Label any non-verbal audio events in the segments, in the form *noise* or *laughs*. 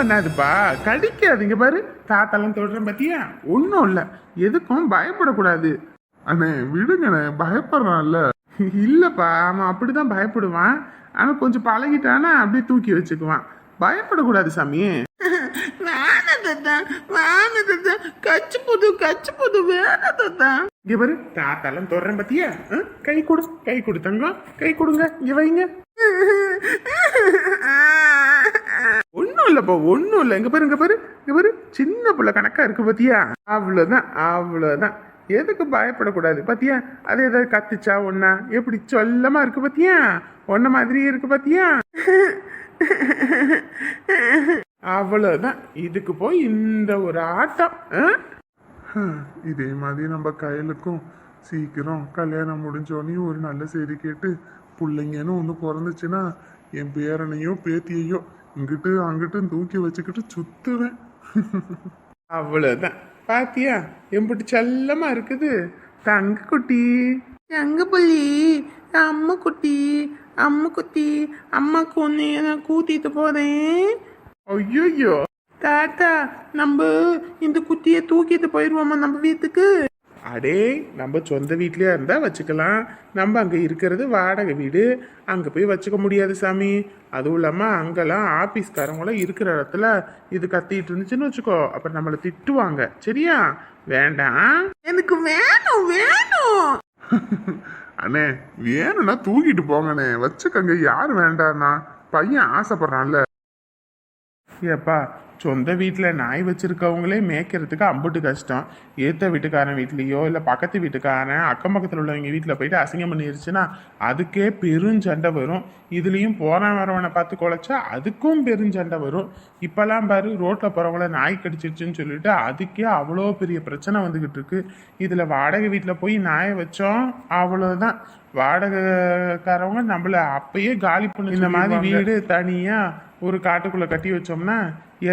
பண்ணாதுப்பா. கடிக்காதீங்க பாரு. தாத்தாலாம் தொடுறேன் பாத்தியா? ஒன்றும் இல்லை. எதுக்கும் பயப்படக்கூடாது. அண்ணே விடுங்கண்ணே. பயப்படுறான்ல. இல்லைப்பா அவன் அப்படிதான் பயப்படுவான். ஆனால் கொஞ்சம் பழகிட்டானா அப்படியே தூக்கி வச்சுக்குவான். பயப்படக்கூடாது சாமி. கச்சு புது கச்சு புது வேணதான் இங்க பாரு தாத்தாலாம் தொடறேன் பாத்தியா? கை கொடு கை கொடு தங்கம். கை கொடுங்க இங்க வைங்க ஒன்றும் இல்லப்பா ஒன்றும் இல்லை இங்கே பாரு இங்க பாரு இங்க பாரு. சின்ன பிள்ளை கணக்காக இருக்கு பார்த்தியா அவ்வளோதான் அவ்வளோதான் எதுக்கு பயப்படக்கூடாது பார்த்தியா அது ஏதாவது கத்துச்சா ஒன்னா எப்படி சொல்லமா இருக்கு பார்த்தியா ஒன்ன மாதிரியே இருக்கு பார்த்தியா அவ்வளோதான் இதுக்கு போய் இந்த ஒரு ஆட்டம் ஆ? இதே மாதிரி நம்ம கையிலுக்கும் சீக்கிரம் கல்யாணம் முடிஞ்சோடனே ஒரு நல்ல செய்தி கேட்டு பிள்ளைங்கன்னு ஒன்று பிறந்துச்சுன்னா என் பேரனையும் பேத்தியையும் இங்கிட்டு அங்கிட்டும் தூக்கி வச்சுக்கிட்டு சுத்துவேன். அவ்வளோதான் பாத்தியா? எம்பிட்டு செல்லமா இருக்குது. தங்க குட்டி. தங்க புள்ளி அம்மா குட்டி அம்மா குட்டி அம்மாக்கு ஒன்று நான் கூட்டிட்டு போறேன். ஐயோ தாத்தா நம்ம இந்த குட்டியை தூக்கிட்டு போயிடுவோமா நம்ம வீட்டுக்கு? அடே நம்ம சொந்த வீட்லேயே இருந்தால் வச்சுக்கலாம். நம்ம அங்கே இருக்கிறது வாடகை வீடு. அங்கே போய் வச்சுக்க முடியாது சாமி. அதுவும் இல்லாமல் அங்கெல்லாம் ஆஃபீஸ்காரங்களாம் இருக்கிற இடத்துல இது கத்திட்டு இருந்துச்சுன்னு வச்சுக்கோ. அப்புறம் நம்மளை திட்டுவாங்க. சரியா? வேண்டாம். எனக்கு வேணும் வேணும். *laughs* அண்ணே வேணும்னா தூக்கிட்டு போங்கண்ணே. வச்சுக்கங்க. யார் வேண்டாண்ணா பையன் ஆசைப்படுறான்ல. ஏப்பா சொந்த வீட்டில் நாய் வச்சிருக்கவங்களே மேய்க்கிறதுக்கு அம்புட்டு கஷ்டம். ஏத்த வீட்டுக்காரன் வீட்லேயோ இல்லை பக்கத்து வீட்டுக்காரன் அக்கம் பக்கத்தில் உள்ளவங்க வீட்டில் போயிட்டு அசிங்கம் பண்ணிருச்சுன்னா அதுக்கே பெருஞ்சண்டை வரும். இதுலேயும் போன வரவனை பார்த்து குலைச்சா அதுக்கும் பெருஞ்சண்டை வரும். இப்போல்லாம் பாரு ரோட்டில் போகிறவங்கள நாய் கடிச்சிருச்சுன்னு சொல்லிட்டு அதுக்கே அவ்வளோ பெரிய பிரச்சனை வந்துக்கிட்டு இருக்கு. இதில் வாடகை வீட்டில் போய் நாயை வச்சோம் அவ்வளோதான் வாடகைக்காரவங்க நம்மள அப்பயே காலி பண்ணி இந்த மாதிரி வீடு தனியாக ஒரு காட்டுக்குள்ளே கட்டி வச்சோம்னா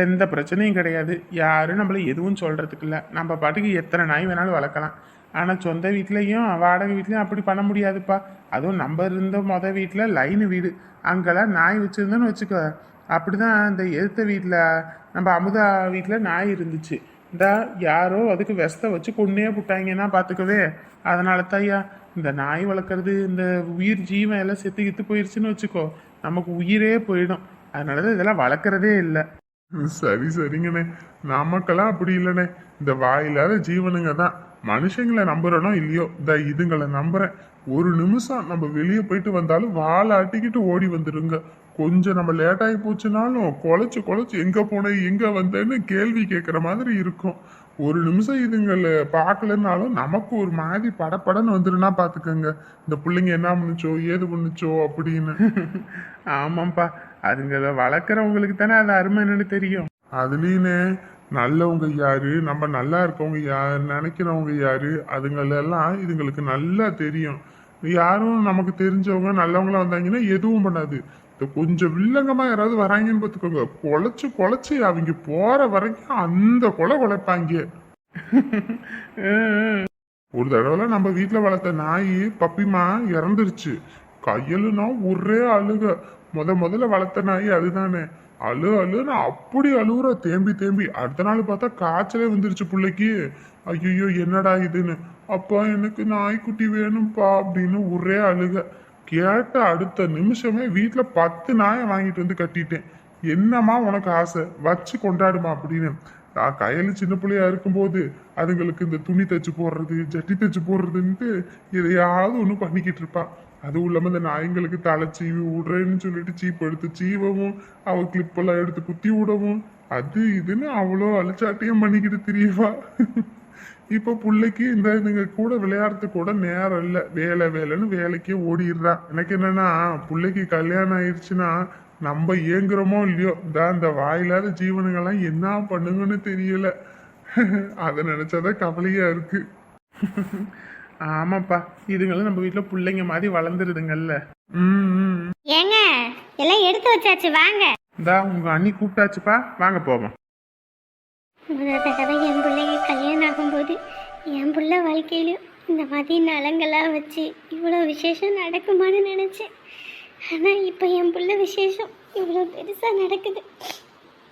எந்த பிரச்சனையும் கிடையாது. யாரும் நம்மள எதுவும் சொல்கிறதுக்கு இல்லை. நம்ம பாட்டுக்கு எத்தனை நாய் வேணாலும் வளர்க்கலாம். ஆனால் சொந்த வீட்லேயும் வாடகை வீட்லேயும் அப்படி பண்ண முடியாதுப்பா. அதுவும் நம்ம இருந்த மொதல் வீட்டில் லைனு வீடு. அங்கெல்லாம் நாய் வச்சுருந்தோன்னு வச்சுக்கோ. அப்படிதான் அந்த எதிர்த்த வீட்டில் நம்ம அமுதா வீட்டில் நாய் இருந்துச்சு. இந்த யாரோ அதுக்கு விஷத்தை வச்சு கொன்னே புட்டாங்கன்னா பார்த்துக்கவே அதனால தாய்யா இந்த நாய் வளர்க்குறது இந்த உயிர் ஜீவன் எல்லாம் செத்து கித்து போயிடுச்சுன்னு வச்சுக்கோ. நமக்கு உயிரே போயிடும். அதனால தான் இதெல்லாம் வளர்க்குறதே இல்லை. சரி சரிங்கண்ணே. நமக்கெல்லாம் அப்படி இல்லைண்ணே. இந்த வாயில்லாத ஜீவனுங்க தான். மனுஷங்களை நம்புறனோ இல்லையோ இந்த இதுங்களை நம்புறேன். ஒரு நிமிஷம் நம்ம வெளியே போயிட்டு வந்தாலும் வாழை ஆட்டிக்கிட்டு ஓடி வந்துருங்க. கொஞ்சம் நம்ம லேட் ஆகி போச்சுனாலும் குலைச்சு குலைச்சு எங்க போன எங்க வந்தேன்னு கேள்வி கேட்குற மாதிரி இருக்கும். ஒரு நிமிஷம் இதுங்களை பார்க்கலனாலும் நமக்கு ஒரு மாதிரி படப்படன்னு வந்துருன்னா பார்த்துக்கோங்க. இந்த பிள்ளைங்க என்ன பண்ணுச்சோ ஏது பண்ணுச்சோ அப்படின்னு. *laughs* ஆமாம்ப்பா. அதுங்களை வளர்க்குறவங்களுக்கு தானே அது அருமை என்னன்னு தெரியும். அதுலேயுமே நல்லவங்க யாரு? நம்ம நல்லா இருக்கவங்க யாரு? நினைக்கிறவங்க யாரு? அதுங்களெல்லாம் இதுங்களுக்கு நல்லா தெரியும். யாரும் நமக்கு தெரிஞ்சவங்க நல்லவங்களா வந்தாங்கன்னா எதுவும் பண்ணாது. இப்போ கொஞ்சம் வில்லங்கமா யாராவது வராங்கன்னு பார்த்துக்கோங்க. குழைச்சு குலைச்சு அவங்க போற வரைக்கும் அந்த கொலை குழைப்பாங்க ஒரு தடவை நம்ம வீட்டில் வளர்த்த நாய் பப்பிமா இறந்துருச்சு. கையலுனா ஒரே அழுக. முத முதல்ல வளர்த்த நாய் அதுதானே. அழு அழுன்னு அப்படி அழுகுற தேம்பி தேம்பி. அடுத்த நாள் பார்த்தா காய்ச்சலே வந்துருச்சு பிள்ளைக்கு. ஐயோ என்னடா இதுன்னு. அப்பா எனக்கு நாய்க்குட்டி வேணும்ப்பா அப்படின்னு ஒரே அழுக. கேட்ட அடுத்த நிமிஷமே வீட்டில் பத்து நாயை வாங்கிட்டு வந்து கட்டிட்டேன். என்னம்மா உனக்கு ஆசை? வச்சு கொண்டாடுமா அப்படின்னு. நான் கையில் சின்ன பிள்ளையா இருக்கும்போது அதுங்களுக்கு இந்த துணி தைச்சு போடுறது ஜட்டி தைச்சு போடுறதுன்ட்டு எதையாவது ஒன்று பண்ணிக்கிட்டு இருப்பான் அதுவும் இல்லாமல் இந்த நாய்ங்களுக்கு தலை சீவி விடுறேன்னு சொல்லிட்டு சீப் எடுத்து சீவவும் அவள் கிளிப்பெல்லாம் எடுத்து குத்தி விடவும். அது இதுன்னு அவ்வளோ அழிச்சாட்டியம் பண்ணிக்கிட்டு தெரியவா. இப்போ பிள்ளைக்கு இந்த இதுங்க கூட விளையாடுறதுக்கு கூட நேரம் இல்லை. வேலை வேலைன்னு வேலைக்கே ஓடிடுறா. எனக்கு என்னன்னா பிள்ளைக்கு கல்யாணம் ஆயிடுச்சுன்னா நம்ம ஏங்குறோமோ இல்லையோ இந்த இந்த வாயில்லாத ஜீவனுங்கெல்லாம் என்ன பண்ணுங்கன்னு தெரியல. அதை நினைச்சாதான் கவலையா இருக்கு. ஆமாப்பா. இதுங்களும் நம்ம வீட்டில் பிள்ளைங்க மாதிரி வளர்ந்துருதுங்கல்ல. ம், ஏங்க எல்லாம் எடுத்து வச்சாச்சு வாங்க. இந்தா உங்க அண்ணி கூப்பிட்டாச்சுப்பா. வாங்க போவோம். முதல் தடவை என் பிள்ளைங்க கல்யாணம் ஆகும்போது என் பிள்ள வாழ்க்கையிலும் இந்த மாதிரி நலங்களாக வச்சு இவ்வளோ விசேஷம் நடக்குமான்னு நினச்சேன். ஆனால் இப்போ என் பிள்ளை விசேஷம் இவ்வளோ பெருசாக நடக்குது.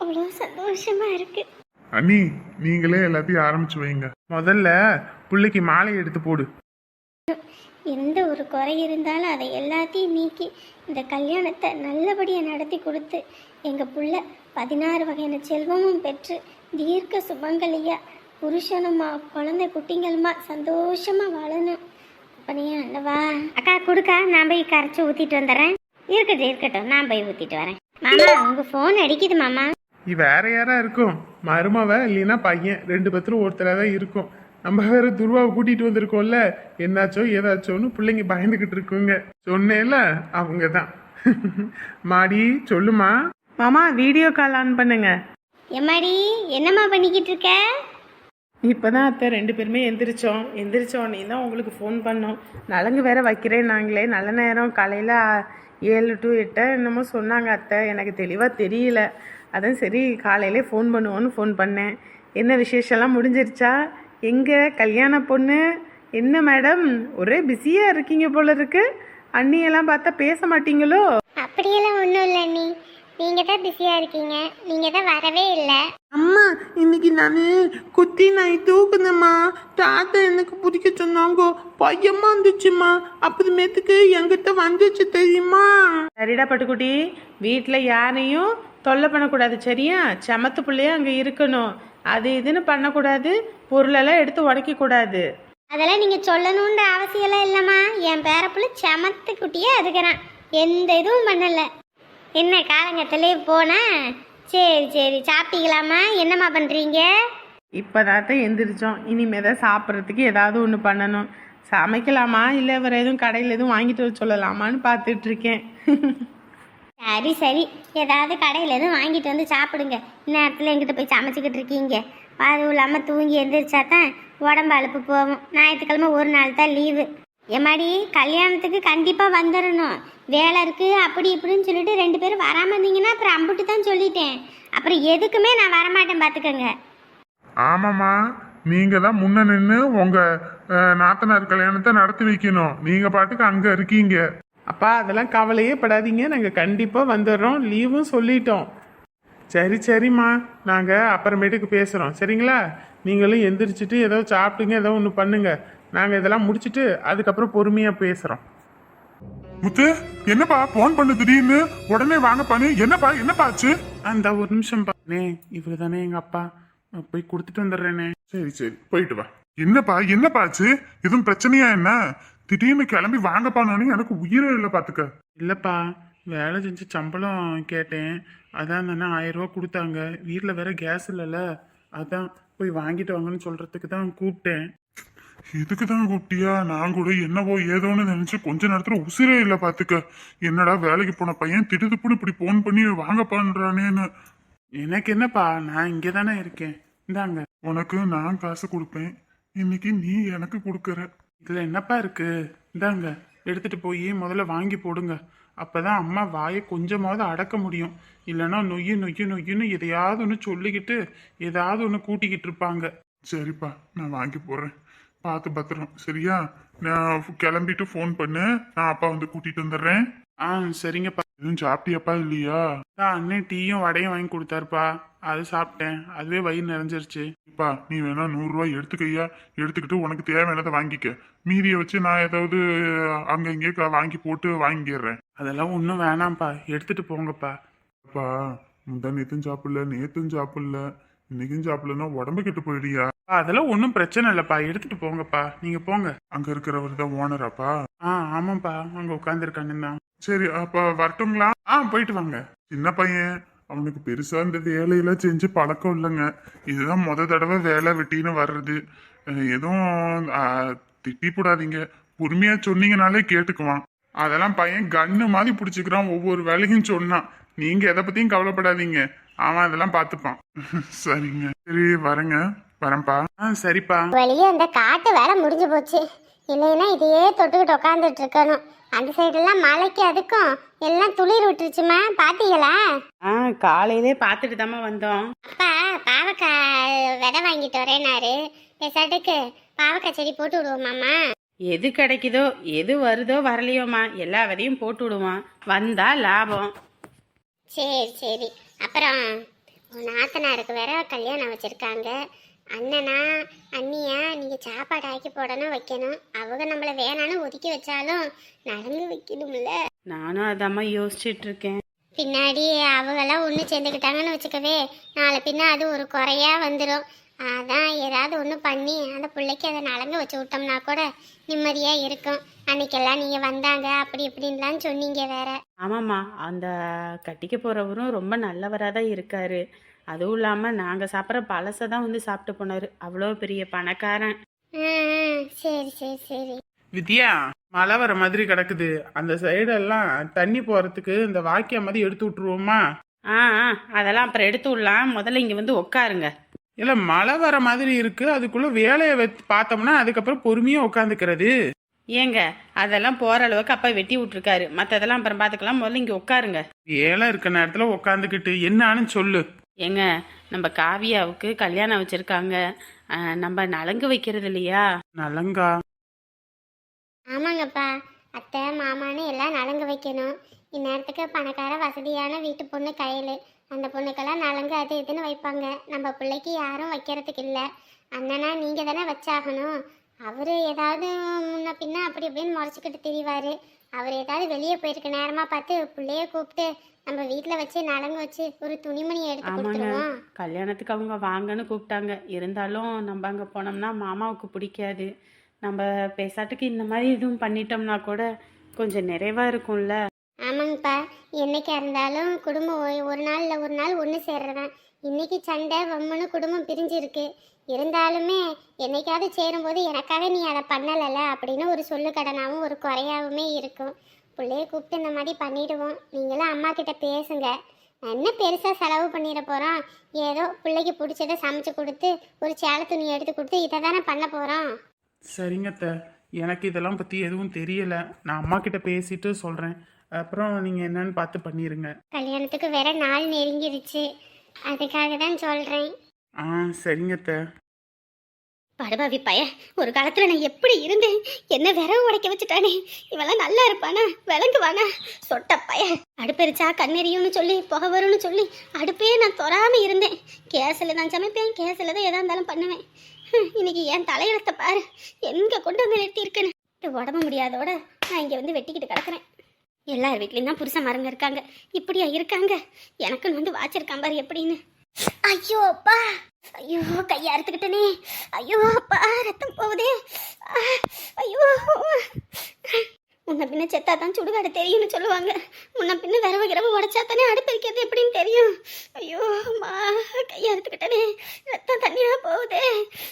அவ்வளோ சந்தோஷமா இருக்கு. அண்ணி நீங்களே எல்லாத்தையும் ஆரம்பிச்சு வைங்க. முதல்ல பிள்ளைக்கு மாலை எடுத்து போடு. எந்த ஒரு குறை இருந்தாலும் அதை எல்லாத்தையும் நீக்கி இந்த கல்யாணத்தை நல்லபடியாக நடத்தி கொடுத்து எங்கள் புள்ள பதினாறு வகையான செல்வமும் பெற்று தீர்க்க சுமங்கலியா புருஷனுமா குழந்தை குட்டிங்களுமா சந்தோஷமா வாழணும். அப்படியே அல்லவா? அக்கா கொடுக்கா. நான் போய் கரைச்சி ஊற்றிட்டு வந்துடுறேன். இருக்கட்டும் இருக்கட்டும். நான் போய் ஊற்றிட்டு வரேன். மாமா உங்கள் ஃபோன் அடிக்குது மாமா. வேற யாரா இருக்கும்? மருமவ இல்லைன்னா பையன். ரெண்டு பேரும் ஒருத்தராக தான் இருக்கும். நம்ம வேற துருவாவை கூட்டிட்டு வந்திருக்கோம்ல. என்னாச்சோ ஏதாச்சோன்னு பிள்ளைங்க பயந்துகிட்டு இருக்குங்க. சொன்னேல அவங்க தான் *laughs* மாடி சொல்லுமா? மாமா வீடியோ கால் ஆன் பண்ணுங்க. எம்மாடி என்னம்மா பண்ணிக்கிட்டு இருக்க? இப்போதான் அத்தை ரெண்டு பேருமே எந்திரிச்சோம். எந்திரிச்ச உடனே தான் உங்களுக்கு ஃபோன் பண்ணோம். நலங்கு வேற வைக்கிறேன் நாங்களே. நல்ல நேரம். காலையில் ஏழு டு எட்டை என்னமோ சொன்னாங்க அத்தை. எனக்கு தெளிவாக தெரியல. அதான் சரி காலையிலே ஃபோன் பண்ணுவோன்னு ஃபோன் பண்ணேன். என்ன விசேஷம்லாம் முடிஞ்சிருச்சா? எங்கே கல்யாண பொண்ணு? என்ன மேடம்? ஒரே பிஸியாக இருக்கீங்க போல இருக்கு அண்ணியெல்லாம் பார்த்தா பேச மாட்டீங்களோ? அப்படியெல்லாம் ஒன்றும் இல்லை நீ நீங்கள் தான் பிஸியாக இருக்கீங்க. நீங்கள் தான் வரவே இல்லை. அம்மா இன்னைக்கு நான் குத்தி நாய் தூக்குனேம்மா. தாத்தா எனக்கு பிடிக்க சொன்னாங்க. பையமா இருந்துச்சுமா அப்புறமேட்டுக்கு என்கிட்ட வந்துச்சு தெரியுமா? சரிடா பட்டுக்குட்டி. வீட்டில் யாரையும் தொல்லை பண்ணக்கூடாது சரியா? சமத்து பிள்ளைய அங்கே இருக்கணும். அது இதுன்னு பண்ணக்கூடாது பொருளெல்லாம் எடுத்து உடைக்கக்கூடாது. அதெல்லாம் நீங்கள் சொல்லணுன்ற அவசியம்லாம் இல்லைம்மா. என் பேரப்புள்ள செமத்து குட்டியே அதுக்குறான் எந்த இதுவும் பண்ணலை. என்ன காலங்கத்திலே போனா? சரி சரி. சாப்பிட்டீங்களாம்மா? என்னம்மா பண்ணுறீங்க இப்போ தான் எந்திரிச்சோம். இனிமே தான் சாப்பிட்றதுக்கு ஏதாவது ஒன்று பண்ணணும். சமைக்கலாமா? இல்லை வேறு எதுவும் கடையில் எதுவும் வாங்கிட்டு வர சொல்லலாமான்னு பார்த்துட்டு இருக்கேன். *laughs* சரி சரி. ஏதாவது கடையில் எதுவும் வாங்கிட்டு வந்து சாப்பிடுங்க. இந்நேரத்தில் எங்கிட்ட போய் சமைச்சிக்கிட்டு இருக்கீங்க. அதுவும் இல்லாமல் தூங்கி எந்திரிச்சா தான் உடம்பு அலுப்பு போகும். ஞாயிற்றுக்கிழமை ஒரு நாள் தான் லீவு. எம்மாடி கல்யாணத்துக்கு கண்டிப்பாக வந்துடணும் வேலை இருக்குது அப்படி இப்படின்னு சொல்லிட்டு ரெண்டு பேரும் வராமல் இருந்தீங்கன்னா அப்புறம் அம்புட்டு தான் சொல்லிட்டேன். அப்புறம் எதுக்குமே நான் வரமாட்டேன் பார்த்துக்கோங்க ஆமாம்மா. நீங்கள் தான் முன்ன நின்று உங்கள் நாத்தனார் கல்யாணத்தை நடத்தி வைக்கணும். நீங்கள் பாட்டுக்கு அங்கே இருக்கீங்க. அப்பா அதெல்லாம் கவலையே படாதீங்க. நாங்கள் கண்டிப்பாக வந்துடுறோம். லீவும் சொல்லிட்டோம். சரி சரிம்மா. நாங்கள் அப்புறமேட்டுக்கு பேசுகிறோம் சரிங்களா? நீங்களும் எந்திரிச்சிட்டு ஏதோ சாப்பிட்டுங்க ஏதோ ஒன்று பண்ணுங்க. நாங்கள் இதெல்லாம் முடிச்சிட்டு அதுக்கப்புறம் பொறுமையாக பேசுகிறோம் முத்து என்னப்பா? போன் பண்ணு திடீர்னு. உடனே வாங்க பண்ணு. என்னப்பா? என்னப்பா ஆச்சு? அந்த ஒரு நிமிஷம் பானே இவர் தானே எங்கள் அப்பா? நான் போய் கொடுத்துட்டு வந்துடுறேனே. சரி சரி. போயிட்டு வா. என்னப்பா? என்னப்பா ஆச்சு? எதுவும் பிரச்சனையா என்ன? திடீர்னு கிளம்பி வாங்கப்பானோன்னு எனக்கு உயிரே இல்லை பாத்துக்க இல்லைப்பா வேலை செஞ்சு சம்பளம் கேட்டேன். அதான் தானே ஆயிரம் ரூபா கொடுத்தாங்க. வீட்டில் வேற கேஸ் இல்லைல்ல. அதான் போய் வாங்கிட்டு வாங்கன்னு சொல்கிறதுக்கு தான் கூப்பிட்டேன். இதுக்கு தான் கூப்பிட்டியா? நான் கூட என்னவோ ஏதோன்னு நினைச்சு கொஞ்ச நேரத்துல உசிரே இல்லை பாத்துக்க என்னடா வேலைக்கு போன பையன் திடுதுப்புன்னு இப்படி போன் பண்ணி வாங்கப்பான்றானேன்னு எனக்கு என்னப்பா நான் இங்கே தானே இருக்கேன். இந்தாங்க. உனக்கு நான் காசு கொடுப்பேன். இன்னைக்கு நீ எனக்கு கொடுக்கற. இதில் என்னப்பா இருக்கு? இந்தாங்க எடுத்துட்டு போய் முதல்ல வாங்கி போடுங்க. அப்பதான் அம்மா வாயை கொஞ்சமாவது அடக்க முடியும். இல்லைன்னா நொய்யு நொய்யு நொய்யுன்னு எதையாவது ஒன்று சொல்லிக்கிட்டு ஏதாவது ஒன்று கூட்டிக்கிட்டு இருப்பாங்க. சரிப்பா நான் வாங்கி போடுறேன். பார்த்து பத்திரம். சரியா? நான் கிளம்பிட்டு ஃபோன் பண்ணு. நான் அப்பா வந்து கூட்டிட்டு வந்துடுறேன். ஆ சரிங்கப்பா. எதுவும் சாப்பிட்டியாப்பா இல்லையா? நான் அண்ணன் டீயும் வடையும் வாங்கி கொடுத்தாருப்பா. அது சாப்பிட்டேன். அதுவே வயிறு நிறைஞ்சிருச்சு. இப்பா நீ வேணா நூறுரூவா எடுத்துக்கையா? எடுத்துக்கிட்டு உனக்கு தேவையானதை வாங்கிக்க. மீதியை வச்சு நான் ஏதாவது அங்க இங்கே வாங்கி போட்டு வாங்கிடுறேன். அதெல்லாம் ஒன்றும் வேணாம்ப்பா. எடுத்துட்டு போங்கப்பா. அப்பா முந்தா நேத்தும் சாப்பிடல நேத்தும் சாப்பிடல. இன்னைக்கும் சாப்பிடலன்னா உடம்பு கெட்டு போயிடுயா அதெல்லாம் ஒன்றும் பிரச்சனை இல்லைப்பா. எடுத்துட்டு போங்கப்பா. நீங்க போங்க. அங்க இருக்கிறவர் தான் ஓனராப்பா ஆ ஆமாப்பா. அங்க உட்காந்துருக்காங்க தான். சரி அப்ப வரட்டுங்களா? ஆ போயிட்டு வாங்க. சின்ன பையன். அவனுக்கு பெருசா இந்த வேலையெல்லாம் செஞ்சு பழக்கம் இல்லைங்க. இதுதான் முத தடவை வேலை வெட்டின்னு வர்றது. அஹ் எதுவும் திட்டி போடாதீங்க பொறுமையா சொன்னீங்கனாலே கேட்டுக்குவான். அதெல்லாம் பையன் கன்னு மாதிரி பிடிச்சிக்கிறான். ஒவ்வொரு வேலையும் சொன்னான். நீங்க எதை பத்தியும் கவலைப்படாதீங்க. அவன் அதெல்லாம் பார்த்துப்பான். *laughs* சரிங்க. சரி வரேங்க. வரேன்ப்பா. ஆ சரிப்பா. வழியே அந்த காட்டு வேலை முடிஞ்சு போச்சு. இல்லைன்னா இதையே தொட்டுக்கிட்டு உட்காந்துட்டு இருக்கணும். அந்த சைடெல்லாம் மழைக்கு அதுக்கும் எல்லாம் துளிர் விட்டுருச்சுமா பாத்தீங்களா? ஆ காலையிலே பார்த்துட்டு தாம்மா வந்தோம். அப்பா பாவக்காய் விதை வாங்கிட்டு வரேனாரு பேசாட்டுக்கு பாவக்காய் செடி போட்டு விடுவோமாம்மா? எது கிடைக்குதோ எது வருதோ வரலையோம்மா. எல்லா விதையும் போட்டு விடுவான் வந்தா லாபம். சரி சரி. அப்புறம் உன் நாத்தனாருக்கு வேற கல்யாணம் வச்சிருக்காங்க. அண்ணனா அண்ணியா நீங்க சாப்பாடு ஆக்கி போடணும் வைக்கணும். அவங்க நம்மள வேணான்னு ஒதுக்கி வச்சாலும் நலங்கு வைக்கணும்ல. நானும் அதாம்மா யோசிச்சுட்டு இருக்கேன் பின்னாடி அவங்கெல்லாம் ஒன்று சேர்ந்துக்கிட்டாங்கன்னு வச்சுக்கவே நாளை பின்ன அது ஒரு குறையா வந்துடும் அதான் ஏதாவது ஒன்று பண்ணி அந்த பிள்ளைக்கு அதை நலங்கு வச்சு விட்டோம்னா கூட நிம்மதியாக இருக்கும். அன்னைக்கெல்லாம் நீங்கள் வந்தாங்க அப்படி இப்படின்லாம் சொன்னீங்க வேற. ஆமாம்மா அந்த கட்டிக்க போகிறவரும் ரொம்ப நல்லவராக தான் இருக்காரு. அதுவும் இல்லாமல் நாங்கள் சாப்பிட்ற பழசை தான் வந்து சாப்பிட்டு போனார். அவ்வளோ பெரிய பணக்காரன். சரி சரி சரி. வித்யா மழை வர மாதிரி கிடக்குது. அந்த சைடெல்லாம் தண்ணி போறதுக்கு இந்த வாக்கியம் மாதிரி எடுத்து விட்டுருவோமா? ஆ ஆ அதெல்லாம் அப்புறம் எடுத்து விடலாம். முதல்ல இங்கே வந்து உட்காருங்க இல்ல மழை வர மாதிரி இருக்கு. அதுக்குள்ள வேலையை வச்சு பார்த்தோம்னா அதுக்கப்புறம் பொறுமையா உட்காந்துக்கிறது ஏங்க அதெல்லாம் போகிற அளவுக்கு அப்பா வெட்டி விட்ருக்காரு மற்றதெல்லாம் அப்புறம் பார்த்துக்கலாம் முதல்ல இங்கே உட்காருங்க வேலை இருக்க நேரத்துல உட்காந்துக்கிட்டு என்னான்னு சொல்லு. ஏங்க நம்ம காவியாவுக்கு கல்யாணம் வச்சுருக்காங்க. நம்ம நலங்கு வைக்கிறது இல்லையா? நலங்கா? ஆமாங்கப்பா. அத்தை மாமான்னு எல்லாம் நலங்கு வைக்கணும். இந்நேரத்துக்கு பணக்கார வசதியான வீட்டு பொண்ணு கையில். அந்த பொண்ணுக்கெல்லாம் நலங்கு அது இதுன்னு வைப்பாங்க. நம்ம பிள்ளைக்கு யாரும் வைக்கிறதுக்கு இல்லை. அண்ணனா நீங்கள் தானே வச்சாகணும். அவர் ஏதாவது முன்ன பின்ன அப்படி இப்படின்னு முறைச்சிக்கிட்டு திரிவார். அவர் ஏதாவது வெளியே போயிருக்க நேரமாக பார்த்து பிள்ளைய கூப்பிட்டு நம்ம வீட்டில் வச்சு நலங்கு வச்சு ஒரு துணிமணியை எடுத்து ஆமாங்க. கொடுத்துருவோம். கல்யாணத்துக்கு அவங்க வாங்கன்னு கூப்பிட்டாங்க. இருந்தாலும் நம்ம அங்கே போனோம்னா மாமாவுக்கு பிடிக்காது. நம்ம பேசாட்டுக்கு இந்த மாதிரி எதுவும் பண்ணிட்டோம்னா கூட கொஞ்சம் நிறைவாக இருக்கும்ல. ஆமாங்கப்பா. என்னைக்கா இருந்தாலும் குடும்பம் ஒரு- ஒரு நாள் இல்லை ஒரு நாள் ஒன்று சேர்றதான். இன்னைக்கு சண்டை வம்முன்னு குடும்பம் பிரிஞ்சிருக்கு. இருந்தாலுமே என்னைக்காவது சேரும்போது எனக்காக நீ அதை பண்ணலைல அப்படின்னு ஒரு சொல்லு கடனாவும் ஒரு குறையாவுமே இருக்கும். பிள்ளைய கூப்பிட்டு இந்த மாதிரி பண்ணிடுவோம். நீங்களும் அம்மா கிட்ட பேசுங்க. என்ன பெருசாக செலவு பண்ணிட போகிறோம் ஏதோ பிள்ளைக்கு பிடிச்சதை சமைச்சு கொடுத்து ஒரு சேலை துணி எடுத்து கொடுத்து இதை தானே பண்ண போகிறோம் சரிங்க அத்தை. எனக்கு இதெல்லாம் பத்தி எதுவும் தெரியல. நான் அம்மா கிட்ட பேசிட்டு சொல்றேன். அப்புறம் நீங்க என்னன்னு பார்த்து பண்ணிருங்க. கல்யாணத்துக்கு வேற நாள் நெருங்கிடுச்சு அதுக்காக தான் சொல்கிறேன் ஆ சரிங்க அத்தை. படுபாவி பைய ஒரு காலத்துல நான் எப்படி இருந்தேன்? என்ன விரவு உடைக்க வச்சுட்டானே? இவெல்லாம் நல்லா இருப்பானா? விளங்குவானா? சொட்ட பைய. அடுப்பெரிச்சா கண்ணெரியும்னு சொல்லி புகை வரும்னு சொல்லி அடுப்பே நான் தொறாம இருந்தேன். கேஸில் தான் சமைப்பேன் கேஸில் தான் எதா இருந்தாலும் பண்ணுவேன். இன்னைக்கு என் தலையெழுத்த பாரு. எங்க கொண்டு வந்து நிறுத்தியிருக்குன்னு. இது உடம்பு முடியாதோட நான் இங்க வந்து வெட்டிக்கிட்டு கிடக்குறேன். எல்லார் வீட்லேயும் தான் புருஷன் மருங்க இருக்காங்க. இப்படியா இருக்காங்க? எனக்குன்னு வந்து வாச்சிருக்கான் பாரு எப்படின்னு. ஐயோ அப்பா. ஐயோ கையை அறுத்துக்கிட்டனே. ஐயோ அப்பா ரத்தம் போகுதே. ஐயோ. முன்ன பின்ன செத்தா தான் சுடுகாடு தெரியும்னு சொல்லுவாங்க. முன்ன பின்ன விரவு கிரவு உடைச்சா தானே அடுப்பு வைக்கிறது எப்படின்னு தெரியும். ஐயோ அம்மா கையை அறுத்துக்கிட்டனே. ரத்தம் தனியாக போகுதே.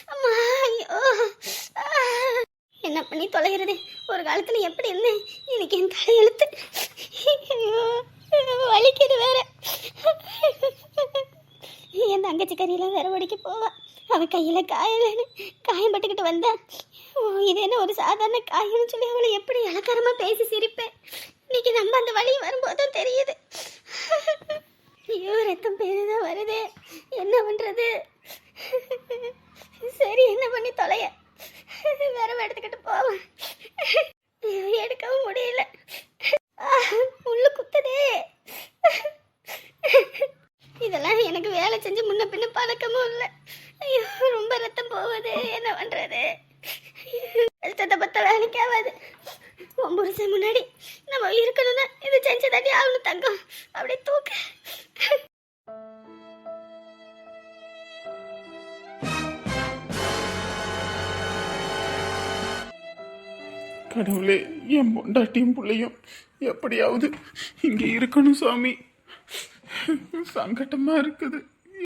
அம்மா ஐயோ. என்ன பண்ணி தொலைகிறது? ஒரு காலத்தில் எப்படி இருந்தேன் எனக்கு என் தலையெழுத்து. ஐயோ வலிக்குது வேற. என் தங்கச்சி கறியெல்லாம் வேற உடைக்க போவா. அவன் கையில் காயலன்னு காயம் பட்டுக்கிட்டு வந்தா. ஓ இது என்ன ஒரு சாதாரண காயம்னு சொல்லி அவளை எப்படி இலக்காரமாக பேசி சிரிப்பேன் இன்னைக்கு நம்ம அந்த வழி வரும்போது தான் தெரியுது. ஐயோ ரத்தம் பேருதான் வருது? என்ன பண்ணுறது சரி என்ன பண்ணி தொலைய? வேற எடுத்துக்கிட்டு போவேன். எடுக்கவும் முடியல. ஆ, முள்ளு குத்துதே. இதெல்லாம் எனக்கு வேலை செஞ்சு முன்ன பின்ன பழக்கமும் இல்லை. ஐயோ ரொம்ப ரத்தம் போகுது. என்ன பண்றது? ரத்தத்தை பத்த வேலைக்கு ஆகாது உன் முன்னாடி நம்ம இருக்கணும்னா இது செஞ்சதாட்டி ஆகணும் தங்கம். அப்படியே தூக்க. கடவுளே என் பொண்டாட்டியும் பிள்ளையும் எப்படியாவது இங்கே இருக்கணும் சாமி. சங்கட்டமாக இருக்குது.